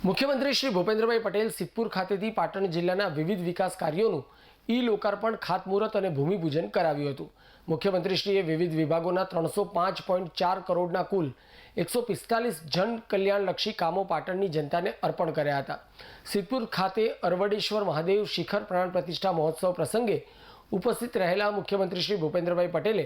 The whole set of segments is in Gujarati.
મુખ્યમંત્રી શ્રી ભૂપેન્દ્રભાઈ પટેલ સિદ્ધપુર ખાતેથી પાટણ જિલ્લાના વિવિધ વિકાસ કાર્યોનું ઈ લોકાર્પણ ખાતમુહૂર્ત અને ભૂમિપૂજન કરાવ્યું હતું. મુખ્યમંત્રીશ્રીએ વિવિધ વિભાગોના ત્રણસો પાંચ પોઈન્ટ ચાર કરોડના કુલ એકસો પિસ્તાલીસ જન કલ્યાણલક્ષી કામો પાટણની જનતાને અર્પણ કર્યા હતા. સિદ્ધપુર ખાતે અરવડેશ્વર મહાદેવ શિખર પ્રાણ પ્રતિષ્ઠા મહોત્સવ પ્રસંગે ઉપસ્થિત રહેલા મુખ્યમંત્રી શ્રી ભૂપેન્દ્રભાઈ પટેલે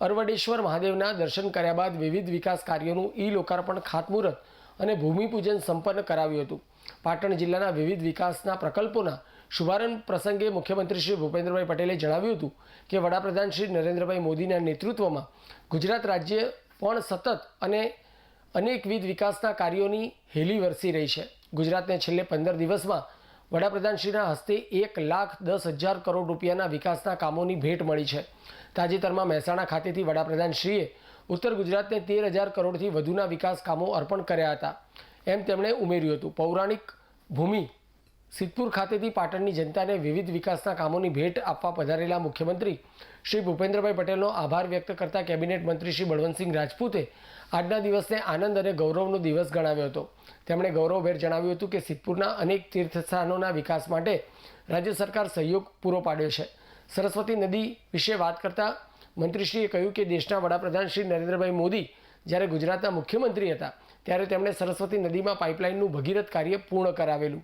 અરવડેશ્વર મહાદેવના દર્શન કર્યા બાદ વિવિધ વિકાસ કાર્યોનું ઈ લોકાર્પણ ખાતમુહૂર્ત અને ભૂમિપૂજન સંપન્ન કરાવ્યું હતું. પાટણ જિલ્લાના વિવિધ વિકાસના પ્રકલ્પોના શુભારંભ પ્રસંગે મુખ્યમંત્રી શ્રી ભૂપેન્દ્રભાઈ પટેલે જણાવ્યું હતું કે વડાપ્રધાન શ્રી નરેન્દ્રભાઈ મોદીના નેતૃત્વમાં ગુજરાત રાજ્ય પણ સતત અને અનેકવિધ વિકાસના કાર્યોની હેલી વરસી રહી છે. ગુજરાતને છેલ્લે પંદર દિવસમાં વડાપ્રધાનશ્રીના હસ્તે એક લાખ દસ હજાર કરોડ રૂપિયાના વિકાસના કામોની ભેટ મળી છે. તાજેતરમાં મહેસાણા ખાતેથી વડાપ્રધાનશ્રીએ ઉત્તર ગુજરાતને તેર હજાર કરોડથી વધુના વિકાસ કામો અર્પણ કર્યા હતા. એમ તેમણે ઉમેર્યું હતું. પૌરાણિક ભૂમિ સિદ્ધપુર ખાતેથી પાટણની જનતાને વિવિધ વિકાસના કામોની ભેટ આપવા પધારેલા મુખ્યમંત્રી શ્રી ભૂપેન્દ્રભાઈ પટેલનો આભાર વ્યક્ત કરતા કેબિનેટ મંત્રી શ્રી બળવંતસિંહ રાજપૂતે આજના દિવસને આનંદ અને ગૌરવનો દિવસ ગણાવ્યો હતો. તેમણે ગૌરવભેર જણાવ્યું હતું કે સિદ્ધપુરના અનેક તીર્થસ્થાનોના વિકાસ માટે રાજ્ય સરકાર સહયોગ પૂરો પાડ્યો છે. સરસ્વતી નદી વિશે વાત કરતા મંત્રીશ્રીએ કહ્યું કે દેશના વડાપ્રધાન શ્રી નરેન્દ્રભાઈ મોદી જ્યારે ગુજરાતના મુખ્યમંત્રી હતા, ત્યારે તેમણે સરસ્વતી નદીમાં પાઇપલાઇનનું ભગીરથ કાર્ય પૂર્ણ કરાવેલું.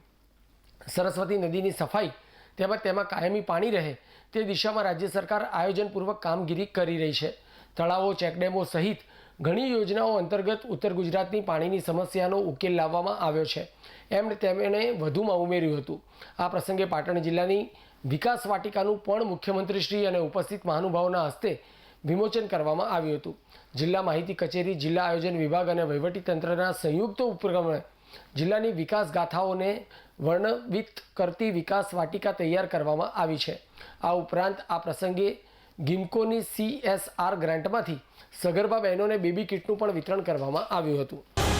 સરસ્વતી નદીની સફાઈ તેમજ તેમાં કાયમી પાણી રહે તે દિશામાં રાજ્ય સરકાર આયોજનપૂર્વક કામગીરી કરી રહી છે. તળાવો, ચેકડેમો સહિત ઘણી યોજનાઓ અંતર્ગત ઉત્તર ગુજરાતની પાણીની સમસ્યાનો ઉકેલ લાવવામાં આવ્યો છે. એમ તેમણે વધુમાં ઉમેર્યું હતું. આ પ્રસંગે પાટણ જિલ્લાની વિકાસ વાટિકાનું પણ મુખ્યમંત્રીશ્રી અને ઉપસ્થિત મહાનુભાવોના હસ્તે વિમોચન કરવામાં આવ્યું હતું. જિલ્લા માહિતી કચેરી, જિલ્લા આયોજન વિભાગ અને વહીવટીતંત્રના સંયુક્ત ઉપક્રમે જિલ્લાની વિકાસ ગાથાઓને વર્ણવિત કરતી વિકાસ વાટિકા તૈયાર કરવામાં આવી છે. આ ઉપરાંત આ પ્રસંગે ગિમકોની સીએસઆર ગ્રાન્ટમાંથી સગર્ભા બહેનોને બેબી કિટનું પણ વિતરણ કરવામાં આવ્યું હતું.